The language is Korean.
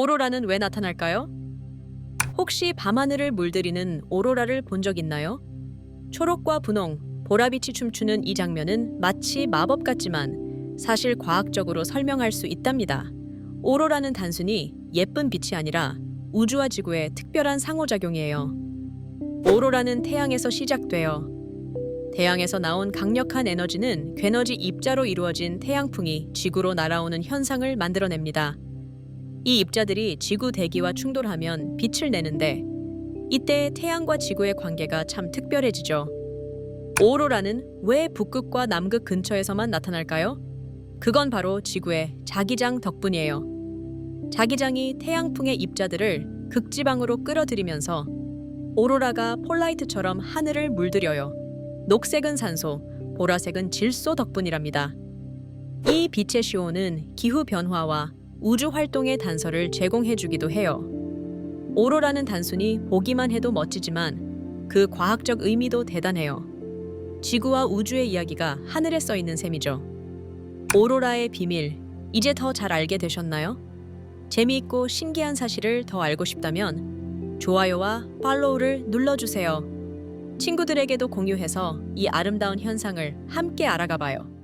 오로라는 왜 나타날까요? 혹시 밤하늘을 물들이는 오로라를 본 적 있나요? 초록과 분홍, 보라빛이 춤추는 이 장면은 마치 마법 같지만 사실 과학적으로 설명할 수 있답니다. 오로라는 단순히 예쁜 빛이 아니라 우주와 지구의 특별한 상호작용이에요. 오로라는 태양에서 시작되어 태양에서 나온 강력한 에너지는 괴너지 입자로 이루어진 태양풍이 지구로 날아오는 현상을 만들어냅니다. 이 입자들이 지구 대기와 충돌하면 빛을 내는데 이때 태양과 지구의 관계가 참 특별해지죠. 오로라는 왜 북극과 남극 근처에서만 나타날까요? 그건 바로 지구의 자기장 덕분이에요. 자기장이 태양풍의 입자들을 극지방으로 끌어들이면서 오로라가 폴라이트처럼 하늘을 물들여요. 녹색은 산소, 보라색은 질소 덕분이랍니다. 이 빛의 시호는 기후 변화와 우주 활동의 단서를 제공해 주기도 해요. 오로라는 단순히 보기만 해도 멋지지만 그 과학적 의미도 대단해요. 지구와 우주의 이야기가 하늘에 써 있는 셈이죠. 오로라의 비밀, 이제 더 잘 알게 되셨나요? 재미있고 신기한 사실을 더 알고 싶다면 좋아요와 팔로우를 눌러주세요. 친구들에게도 공유해서 이 아름다운 현상을 함께 알아가 봐요.